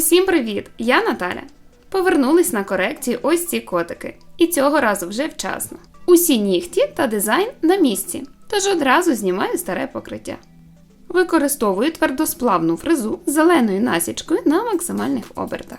Усім привіт! Я Наталя. Повернулись на корекцію ось ці котики. І цього разу вже вчасно. Усі нігті та дизайн на місці, тож одразу знімаю старе покриття. Використовую твердосплавну фрезу з зеленою насічкою на максимальних обертах.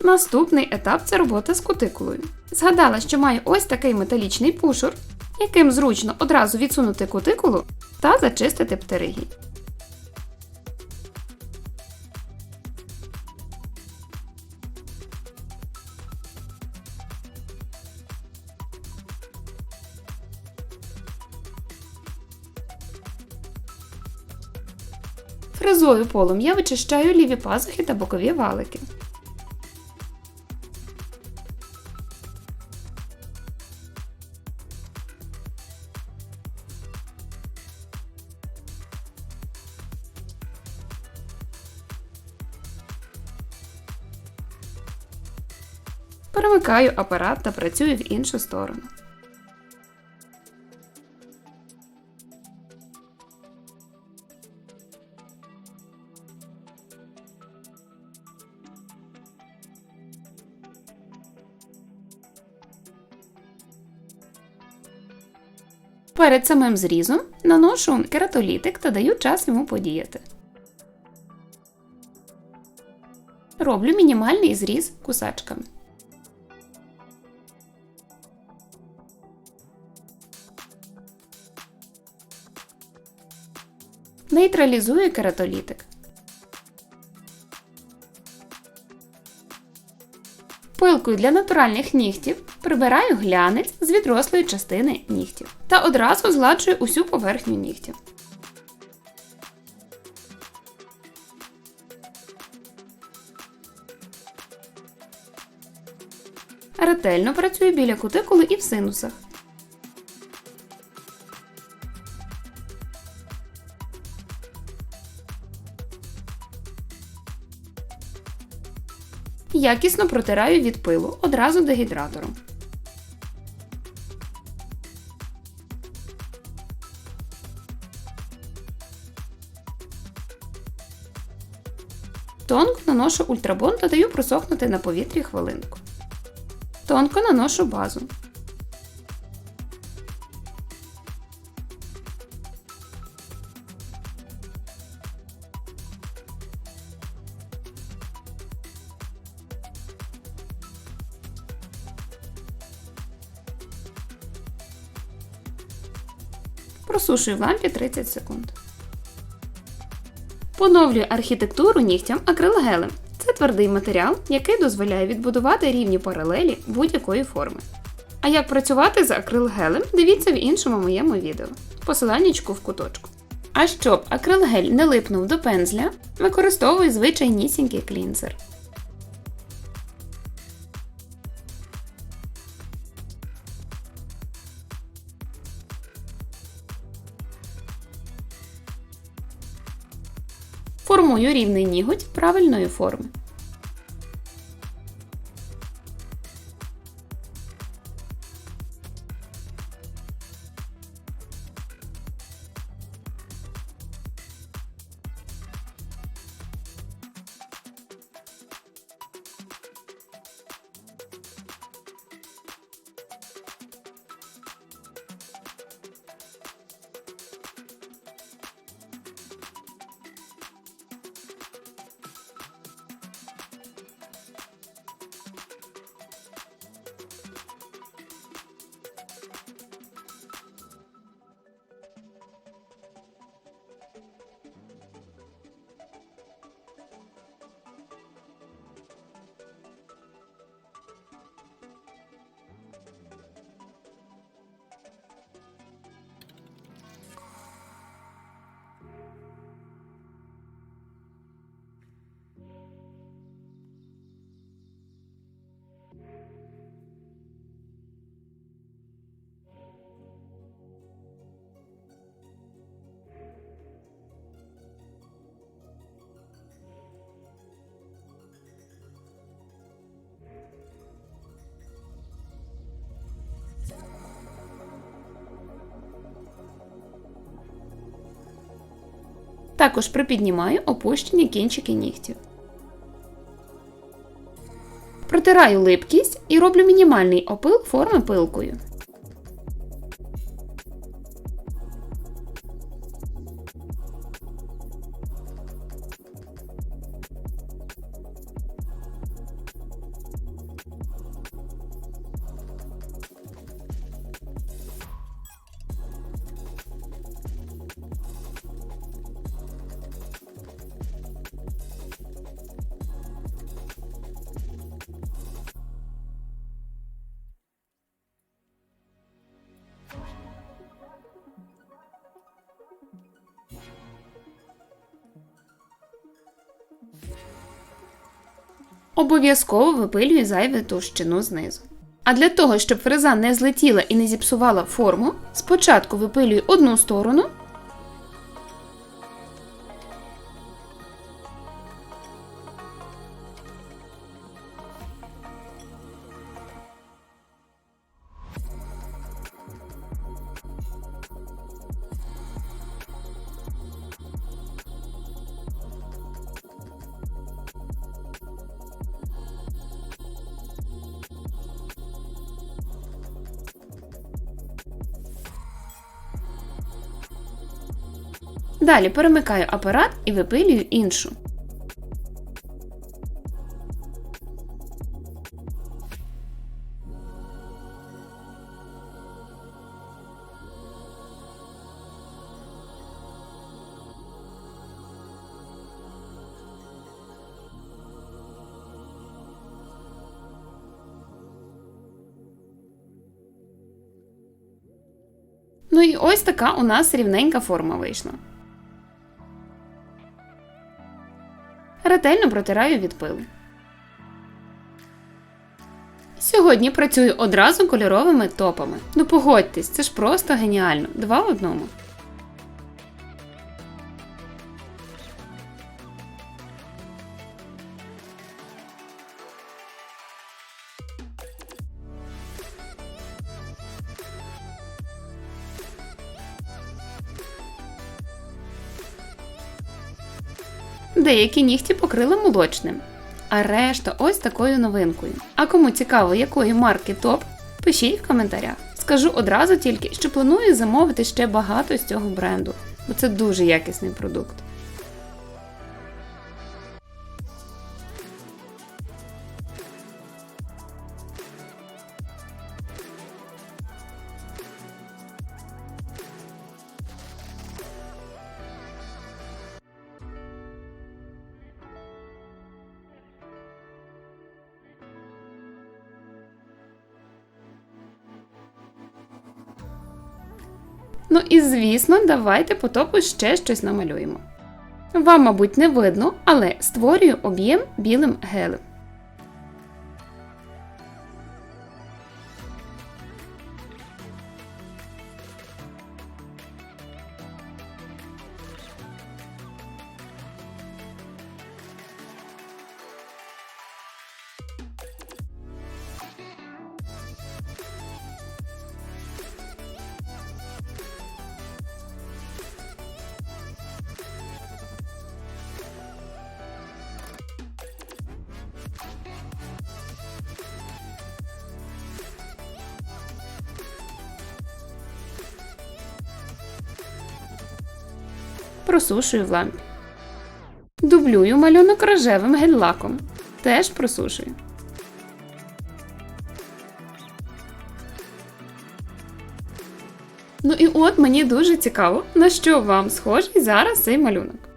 Наступний етап це робота з кутикулою. Згадала, що маю ось такий металічний пушур, яким зручно одразу відсунути кутикулу та зачистити птеригій. Фрезою полом я вичищаю ліві пазухи та бокові валики. Перемикаю апарат та працюю в іншу сторону. Перед самим зрізом наношу кератолітик та даю час йому подіяти. Роблю мінімальний зріз кусачками. Нейтралізую кератолітик. Пилкою для натуральних нігтів прибираю глянець з відрослої частини нігтів та одразу згладжую усю поверхню нігтів. Ретельно працюю біля кутикули і в синусах. Якісно протираю від пилу одразу дегідратором. Тонко наношу ультрабон та даю просохнути на повітрі хвилинку. Тонко наношу базу. Просушую в лампі 30 секунд. Поновлюю архітектуру нігтям акрилгелем. Це твердий матеріал, який дозволяє відбудувати рівні паралелі будь-якої форми. А як працювати з акрилгелем, дивіться в іншому моєму відео. Посиланнячку в куточку. А щоб акрилгель не липнув до пензля, використовую звичайнісінький клінзер. Формую рівний ніготь правильної форми. Також припіднімаю опущені кінчики нігтів. Протираю липкість і роблю мінімальний опил форми пилкою. Обов'язково випилюю зайву товщину знизу. А для того, щоб фреза не злетіла і не зіпсувала форму, спочатку випилюю одну сторону, Далі перемикаю апарат і випилюю іншу. Ну і ось така у нас рівненька форма вийшла. Ретельно протираю від пилу. Сьогодні працюю одразу кольоровими топами. Ну погодьтесь, це ж просто геніально. Два в одному. Деякі нігті покрили молочним, а решта ось такою новинкою. А кому цікаво, якої марки топ, пишіть в коментарях. Скажу одразу тільки, що планую замовити ще багато з цього бренду, бо це дуже якісний продукт. Ну і звісно, давайте по топу ще щось намалюємо. Вам, мабуть, не видно, але створюю об'єм білим гелем. Просушую в лампі. Дублюю малюнок рожевим гель-лаком. Теж просушую. Ну і от мені дуже цікаво, на що вам схожий зараз цей малюнок.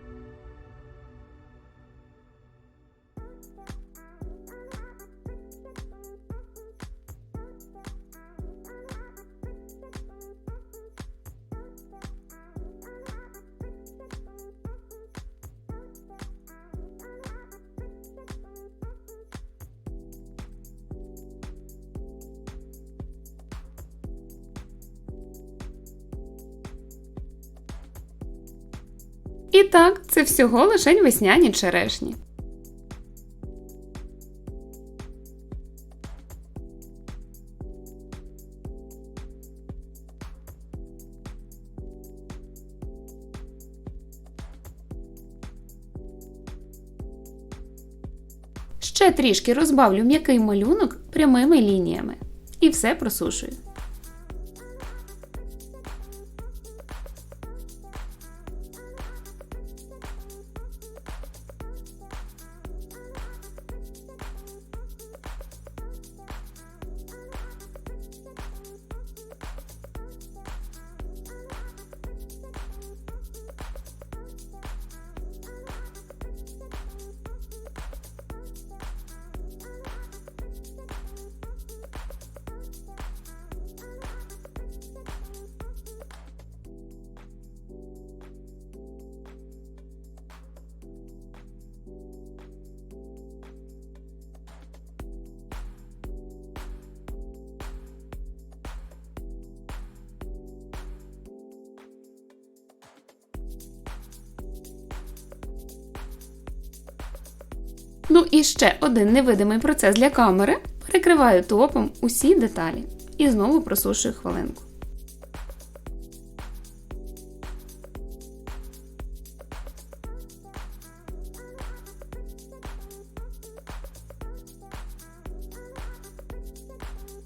І так, це всього лишень весняні черешні. Ще трішки розбавлю м'який малюнок прямими лініями. І все просушую. Ну і ще один невидимий процес для камери. Перекриваю топом усі деталі і знову просушую хвилинку.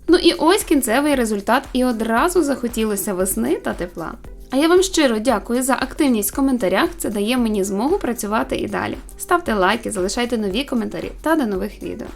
Ну і ось кінцевий результат, і одразу захотілося весни та тепла. А я вам щиро дякую за активність в коментарях. Це дає мені змогу працювати і далі. Ставте лайки, залишайте нові коментарі та до нових відео.